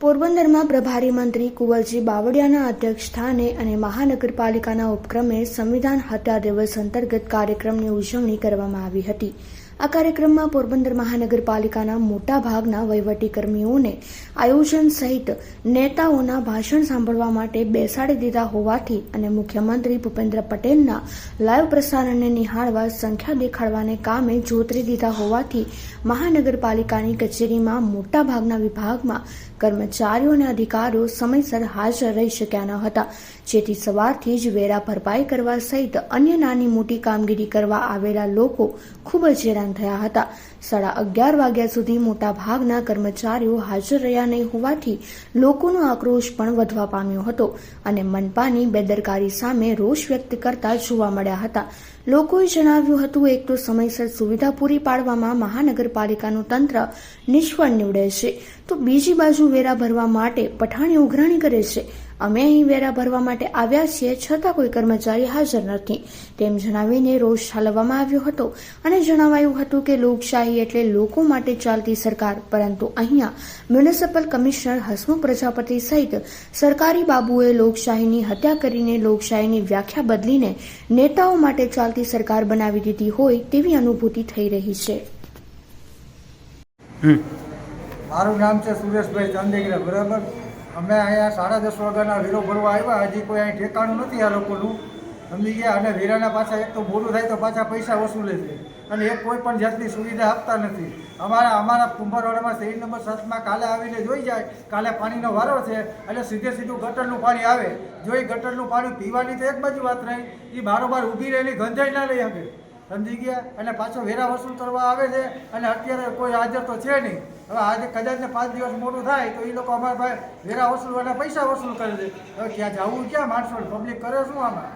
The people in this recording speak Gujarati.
પોરબંદરમાં પ્રભારી મંત્રી કુંવરજી બાવળિયાના અધ્યક્ષ સ્થાને અને મહાનગરપાલિકાના ઉપક્રમે સંવિધાન હત્યા દિવસ અંતર્ગત કાર્યક્રમની ઉજવણી કરવામાં આવી હતી. આ કાર્યક્રમમાં પોરબંદર મહાનગરપાલિકાના મોટા ભાગના વહીવટી કર્મીઓને આયોજન સહિત નેતાઓના ભાષણ સાંભળવા માટે બેસાડી દીધા હોવાથી અને મુખ્યમંત્રી ભૂપેન્દ્ર પટેલના લાઈવ પ્રસારણને નિહાળવા સંખ્યા દેખાડવાને કામે જોતરી દીધા હોવાથી મહાનગરપાલિકાની કચેરીમાં મોટા ભાગના વિભાગમાં કર્મચારીઓ અને અધિકારીઓ સમયસર હાજર રહી શક્યા ન હતા. જેથી સવારથી જ વેરા ભરપાઈ કરવા સહિત અન્ય નાની મોટી કામગીરી કરવા આવેલા લોકો ખૂબ જ હેરાન થયા હતા. સાડા અગિયાર વાગ્યા સુધી મોટા ભાગના કર્મચારીઓ હાજર રહ્યા નહીં હોવાથી લોકોનો આક્રોશ પણ વધવા પામ્યો હતો અને મનપાની બેદરકારી સામે રોષ વ્યક્ત કરતા જોવા મળ્યા હતા. લોકોએ જણાવ્યું હતું, એક તો સમયસર સુવિધા પૂરી પાડવામાં મહાનગરપાલિકાનું તંત્ર નિષ્ફળ નીવડે છે. તો બીજી બાજુ વેરા ભરવા માટે પઠાણી ઉઘરાણી કરે છે. અમે અહીં વેરા ભરવા માટે આવ્યા છીએ, છતાં કોઈ કર્મચારી હાજર નથી. તેમ જણાવીને રોષ ઠાલવવામાં આવ્યો હતો અને જણાવાયું હતું કે લોકશાહી એટલે લોકો માટે ચાલતી સરકાર, પરંતુ અહીંયા મ્યુનિસિપલ કમિશનર હસમુખ પ્રજાપતિ સહિત સરકારી બાબુએ લોકશાહીની હત્યા કરીને લોકશાહીની વ્યાખ્યા બદલીને નેતાઓ માટે ચાલતી સરકાર બનાવી દીધી હોય તેવી અનુભૂતિ થઈ રહી છે. મારું નામ છે સુરેશભાઈ ચાંદેગીરા બરાબર? અમે અહીંયા સાડા દસ વાગ્યાના વીરો ભરવા આવ્યા હજી કોઈ અહીં ઠેકાણું નથી આ લોકોનું. સમજી ગયા અને વેરાના પાછા એક તો મોટું થાય તો પાછા પૈસા વસૂલે છે. અને એક કોઈ પણ જાતની સુવિધા આપતા નથી. અમારા અમારા કુંભારવાડામાં શેરી નંબર સાતમાં કાલે આવીને જોઈ જાય, કાલે પાણીનો વારો છે, એટલે સીધે સીધું ગટરનું પાણી આવે. જો એ ગટરનું પાણી પીવાની તો એક બાજુ વાત રહી એ બારોબાર ઊભી રહેલી ગંધાઈ ના લઈ શકે. સમજી ગયા? અને પાછો વેરા વસૂલ કરવા આવે છે, અને અત્યારે કોઈ હાજર તો છે નહીં. હવે આજે કદાચ પાંચ દિવસ મોટું થાય તો એ લોકો અમારા પાસે વેરા વસૂલવાના પૈસા વસૂલ કરે છે. હવે ક્યાં જવું, ક્યાં માણસો પબ્લિક કરે શું આમાં?